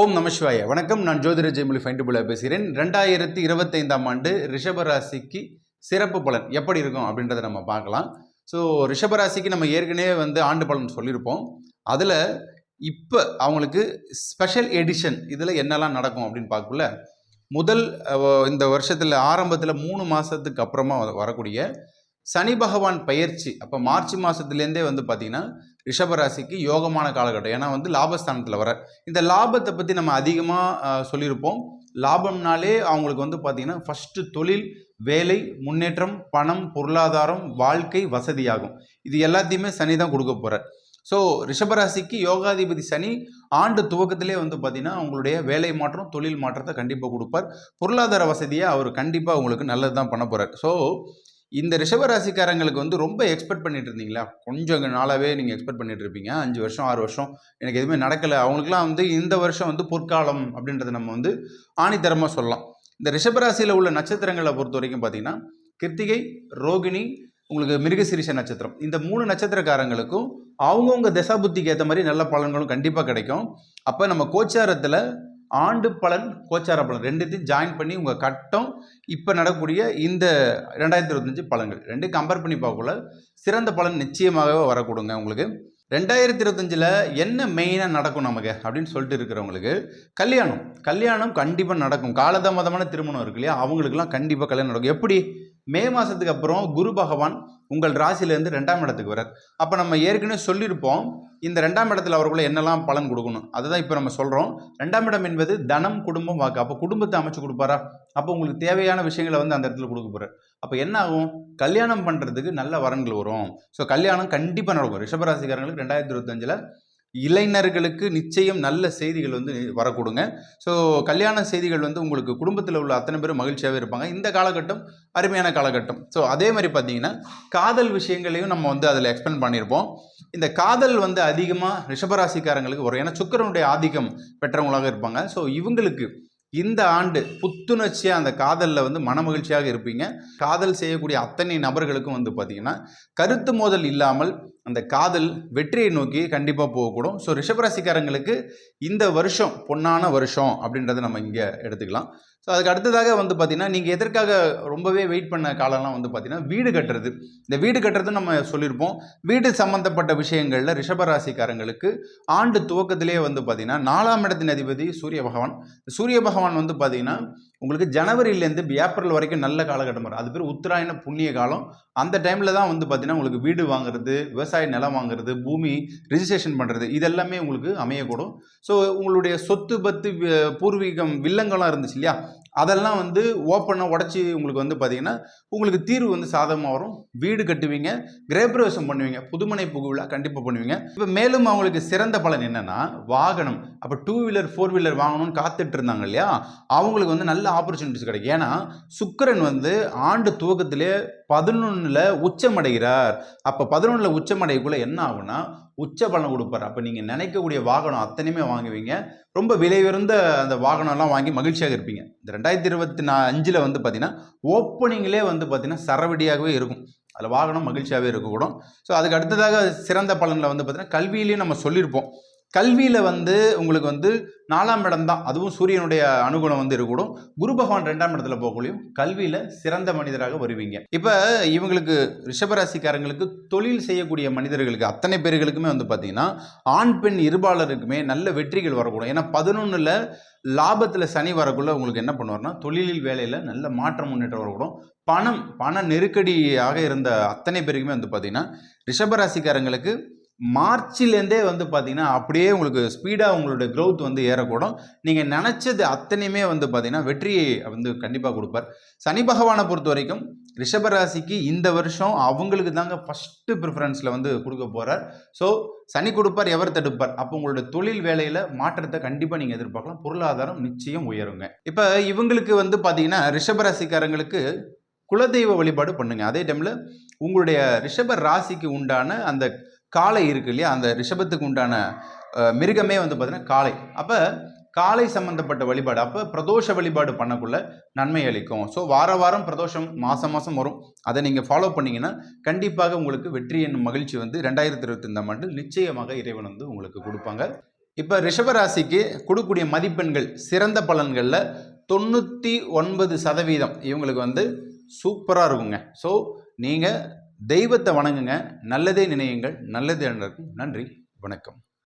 ஓம் நமசிவாய வணக்கம். நான் ஜோதிட ஜெயமொழி ஃபைண்டுபுல பேசுகிறேன். ரெண்டாயிரத்தி இருபத்தைந்தாம் ஆண்டு ரிஷபராசிக்கு சிறப்பு பலன் எப்படி இருக்கும் அப்படின்றத நம்ம பார்க்கலாம். ஸோ ரிஷபராசிக்கு நம்ம ஏற்கனவே வந்து ஆண்டு பலன் சொல்லியிருப்போம். அதில் இப்போ அவங்களுக்கு ஸ்பெஷல் எடிஷன் இதில் என்னெல்லாம் நடக்கும் அப்படின்னு பார்க்கக்குள்ள முதல் இந்த வருஷத்தில் ஆரம்பத்தில் மூணு மாதத்துக்கு அப்புறமா வரக்கூடிய சனி பகவான் பயிற்சி அப்போ மார்ச் மாதத்துலேருந்தே வந்து பார்த்திங்கன்னா ரிஷபராசிக்கு யோகமான காலகட்டம். ஏன்னா வந்து லாபஸ்தானத்தில் வர. இந்த லாபத்தை பற்றி நம்ம அதிகமாக சொல்லியிருப்போம். லாபம்னாலே அவங்களுக்கு வந்து பார்த்திங்கன்னா ஃபஸ்ட்டு தொழில் வேலை முன்னேற்றம் பணம் பொருளாதாரம் வாழ்க்கை வசதியாகும். இது எல்லாத்தையுமே சனி தான் கொடுக்க போகிறார் ஸோ ரிஷபராசிக்கு யோகாதிபதி சனி ஆண்டு துவக்கத்திலே வந்து பார்த்திங்கன்னா அவங்களுடைய வேலை மாற்றம் தொழில் மாற்றத்தை கண்டிப்பாக கொடுப்பார். பொருளாதார வசதியை அவர் கண்டிப்பாக உங்களுக்கு நல்லது தான் பண்ண போகிறார் ஸோ இந்த ரிஷபராசிக்காரங்களுக்கு வந்து ரொம்ப எக்ஸ்பெக்ட் பண்ணிட்டு இருந்தீங்களா? கொஞ்சம் நாளாகவே நீங்கள் எக்ஸ்பெக்ட் பண்ணிட்டு இருப்பீங்க. அஞ்சு வருஷம் ஆறு வருஷம். எனக்கு எதுவுமே நடக்கலை. அவங்களுக்குலாம் வந்து இந்த வருஷம் வந்து பொற்காலம் அப்படின்றத நம்ம வந்து ஆணித்தரமாக சொல்லலாம். இந்த ரிஷபராசியில் உள்ள நட்சத்திரங்களை பொறுத்த வரைக்கும் பார்த்தீங்கன்னா கிருத்திகை ரோகிணி உங்களுக்கு மிருகசிரிஷ நட்சத்திரம். இந்த மூணு நட்சத்திரக்காரங்களுக்கும் அவங்கவுங்க தசாபுத்திக்கு ஏற்ற மாதிரி நல்ல பலன்களும் கண்டிப்பாக கிடைக்கும். அப்போ நம்ம கோச்சாரத்தில் ஆண்டு பலன் கோச்சார பலன். ரெண்டுத்தையும் ஜாயின் பண்ணி உங்கள் கட்டம் இப்போ நடக்கக்கூடிய இந்த ரெண்டாயிரத்தி இருபத்தஞ்சு பலன்கள். ரெண்டையும் கம்பேர் பண்ணி பார்க்கக்குள்ள சிறந்த பலன் நிச்சயமாகவே வரக்கூடுங்க உங்களுக்கு. ரெண்டாயிரத்தி இருபத்தஞ்சில் என்ன மெயினாக நடக்கும் நமக்கு அப்படின்னு சொல்லிட்டு இருக்கிறவங்களுக்கு கல்யாணம். கல்யாணம் கண்டிப்பாக நடக்கும். காலதாமதமான திருமணம் இருக்கு இல்லையா? அவங்களுக்குலாம் கண்டிப்பாக கல்யாணம் நடக்கும். எப்படி? மே மாதத்துக்கு அப்புறம் குரு பகவான் உங்கள் ராசியிலேருந்து ரெண்டாம் இடத்துக்கு வரார் அப்போ நம்ம ஏற்கனவே சொல்லியிருப்போம் இந்த ரெண்டாம் இடத்துல அவருக்குள்ள என்னெல்லாம் பலன் கொடுக்கணும்? அதுதான் இப்போ நம்ம சொல்கிறோம் ரெண்டாம் இடம் என்பது தனம் குடும்பம் வாக்கு. அப்போ குடும்பத்தை அமைச்சு கொடுப்பாரா? அப்போ உங்களுக்கு தேவையான விஷயங்களை வந்து அந்த இடத்துல கொடுக்க போகிறார் அப்போ என்ன ஆகும்? கல்யாணம் பண்ணுறதுக்கு நல்ல வரன்கள் வரும். ஸோ கல்யாணம் கண்டிப்பாக நடக்கும். ரிஷபராசிக்காரங்களுக்கு ரெண்டாயிரத்தி இருபத்தஞ்சில் இளைஞர்களுக்கு நிச்சயம் நல்ல செய்திகள் வந்து வரக்கூடுங்க. ஸோ கல்யாண செய்திகள் வந்து உங்களுக்கு குடும்பத்தில் உள்ள அத்தனை பேரும் மகிழ்ச்சியாகவே இருப்பாங்க. இந்த காலகட்டம் அருமையான காலகட்டம். ஸோ அதே மாதிரி பார்த்தீங்கன்னா காதல் விஷயங்களையும் நம்ம வந்து அதில் எக்ஸ்பிளைன் பண்ணியிருப்போம் இந்த காதல் வந்து அதிகமாக ரிஷபராசிக்காரங்களுக்கு வரும். ஏன்னா சுக்கிரனுடைய ஆதிக்கம் பெற்றவங்களாக இருப்பாங்க. ஸோ இவங்களுக்கு இந்த ஆண்டு புத்துணர்ச்சியாக அந்த காதலில் வந்து மனமகிழ்ச்சியாக இருப்பீங்க. காதல் செய்யக்கூடிய அத்தனை நபர்களுக்கும் வந்து பார்த்திங்கன்னா கருத்து மோதல் இல்லாமல் அந்த காதல் வெற்றியை நோக்கி கண்டிப்பாக போகக்கூடும். ஸோ ரிஷபராசிக்காரங்களுக்கு இந்த வருஷம் பொன்னான வருஷம் அப்படின்றத நம்ம இங்கே எடுத்துக்கலாம். ஸோ அதுக்கு அடுத்ததாக வந்து பார்த்திங்கன்னா நீங்கள் எதற்காக ரொம்பவே வெயிட் பண்ண காலம்லாம் வந்து பார்த்திங்கன்னா வீடு கட்டுறது. இந்த வீடு கட்டுறது நம்ம சொல்லியிருப்போம். வீடு சம்மந்தப்பட்ட விஷயங்களில் ரிஷபராசிக்காரங்களுக்கு ஆண்டு துவக்கத்திலே வந்து பார்த்திங்கன்னா நாலாம் இடத்தின் அதிபதி சூரிய பகவான். சூரிய பகவான் வந்து பார்த்திங்கன்னா உங்களுக்கு ஜனவரியிலேருந்து ஏப்ரல் வரைக்கும் நல்ல காலகட்டம் வரும். அது பேர் உத்தராயண புண்ணிய காலம். அந்த டைமில் தான் வந்து பார்த்திங்கன்னா உங்களுக்கு வீடு வாங்குறது விவசாய நிலம் வாங்குறது பூமி ரிஜிஸ்ட்ரேஷன் பண்ணுறது இதெல்லாமே உங்களுக்கு அமையக்கூடும். ஸோ உங்களுடைய சொத்து பத்து பூர்வீகம் வில்லங்கம்லாம் இருந்துச்சு இல்லையா? அதெல்லாம் வந்து ஓப்பனாக உடச்சி உங்களுக்கு வந்து பார்த்திங்கன்னா உங்களுக்கு தீர்வு வந்து சாதகமாக வரும். வீடு கட்டுவீங்க கிரகப்பிரவேசம் பண்ணுவீங்க புதுமனை புகுவிழா கண்டிப்பாக பண்ணுவீங்க. இப்போ மேலும் அவங்களுக்கு சிறந்த பலன் என்னன்னா வாகனம். அப்போ டூ வீலர் ஃபோர் வீலர் வாங்கணும்னு காத்துட்டு இருந்தாங்க இல்லையா அவங்களுக்கு வந்து நல்ல ஆப்பர்ச்சுனிட்டிஸ் கிடைக்கும். ஏன்னா சுக்கிரன் வந்து ஆண்டு துவக்கத்திலே பதினொன்றில் உச்சமடைகிறார். அப்போ பதினொன்றில் உச்சமடையக்குள்ளே என்ன ஆகும்னா உச்ச பலன் கொடுப்பார். அப்போ நீங்கள் நினைக்கக்கூடிய வாகனம் அத்தனையுமே வாங்குவீங்க. ரொம்ப விலை உயர்ந்த அந்த வாகனம்லாம் வாங்கி மகிழ்ச்சியாக இருப்பீங்க. இந்த ரெண்டாயிரத்தி இருபத்தி நா அஞ்சில் வந்து பார்த்தீங்கன்னா ஓப்பனிங்லேயே வந்து பார்த்தீங்கன்னா சரவடியாகவே இருக்கும். அதில் வாகனம் மகிழ்ச்சியாகவே இருக்கக்கூடும். ஸோ அதுக்கு அடுத்ததாக சிறந்த பலனில் வந்து பார்த்தீங்கன்னா கல்வியிலையும் நம்ம சொல்லியிருப்போம் கல்வியில் வந்து உங்களுக்கு வந்து நாலாம் இடம் தான். அதுவும் சூரியனுடைய அனுகுணம் வந்து இருக்கக்கூடும். குரு பகவான் ரெண்டாம் இடத்துல போகக்கூடியும் கல்வியில் சிறந்த மனிதராக வருவீங்க. இப்போ இவங்களுக்கு ரிஷபராசிக்காரங்களுக்கு தொழில் செய்யக்கூடிய மனிதர்களுக்கு அத்தனை பேர்களுக்குமே வந்து பார்த்தீங்கன்னா ஆண் பெண் இருபாலருக்குமே நல்ல வெற்றிகள் வரக்கூடும். ஏன்னா பதினொன்றில் லாபத்தில் சனி வரக்குள்ள உங்களுக்கு என்ன பண்ணுவார்னா தொழிலில் வேலையில் நல்ல மாற்றம் முன்னேற்றம் வரக்கூடும். பணம் பண நெருக்கடியாக இருந்த அத்தனை பேருக்குமே வந்து பார்த்தீங்கன்னா ரிஷபராசிக்காரங்களுக்கு மார்ச்லேருந்தே வந்து பார்த்தீங்கன்னா அப்படியே உங்களுக்கு ஸ்பீடாக உங்களோட க்ரோத் வந்து ஏறக்கூடும். நீங்கள் நினச்சது அத்தனையுமே வந்து பார்த்தீங்கன்னா வெற்றியை வந்து கண்டிப்பாக கொடுப்பார். சனி பகவானை பொறுத்த வரைக்கும் ரிஷபராசிக்கு இந்த வருஷம் அவங்களுக்கு தாங்க ஃபஸ்ட்டு ப்ரிஃபரன்ஸில் வந்து கொடுக்க போகிறார் ஸோ சனி கொடுப்பார் எவர் தடுப்பார்? அப்போ உங்களோட தொழில் வேலையில் மாற்றத்தை கண்டிப்பாக நீங்கள் எதிர்பார்க்கலாம். பொருளாதாரம் நிச்சயம் உயருங்க. இப்போ இவங்களுக்கு வந்து பார்த்திங்கன்னா ரிஷபராசிக்காரங்களுக்கு குலதெய்வ வழிபாடு பண்ணுங்கள் அதே டைமில் உங்களுடைய ரிஷப ராசிக்கு உண்டான அந்த காளை இருக்கு இல்லையா? அந்த ரிஷபத்துக்கு உண்டான மிருகமே வந்து பார்த்தீங்கன்னா காளை. அப்போ காளை சம்பந்தப்பட்ட வழிபாடு அப்போ பிரதோஷ வழிபாடு பண்ணக்குள்ள நன்மை அளிக்கும். ஸோ வார வாரம் பிரதோஷம் மாதம் மாதம் வரும். அதை நீங்கள் ஃபாலோ பண்ணிங்கன்னா கண்டிப்பாக உங்களுக்கு வெற்றி என்னும் மகிழ்ச்சி வந்து ரெண்டாயிரத்தி இருபத்தி ஆண்டு நிச்சயமாக இறைவன் வந்து உங்களுக்கு கொடுப்பாங்க. இப்போ ரிஷபராசிக்கு கொடுக்கக்கூடிய மதிப்பெண்கள் சிறந்த பலன்களில் தொண்ணூற்றி ஒன்பது சதவீதம் இவங்களுக்கு வந்து சூப்பராக இருக்குங்க. ஸோ நீங்கள் தெய்வத்தை வணங்குங்க. நல்லதே நினையுங்கள். நல்லதே நடக்கும். நன்றி. வணக்கம்.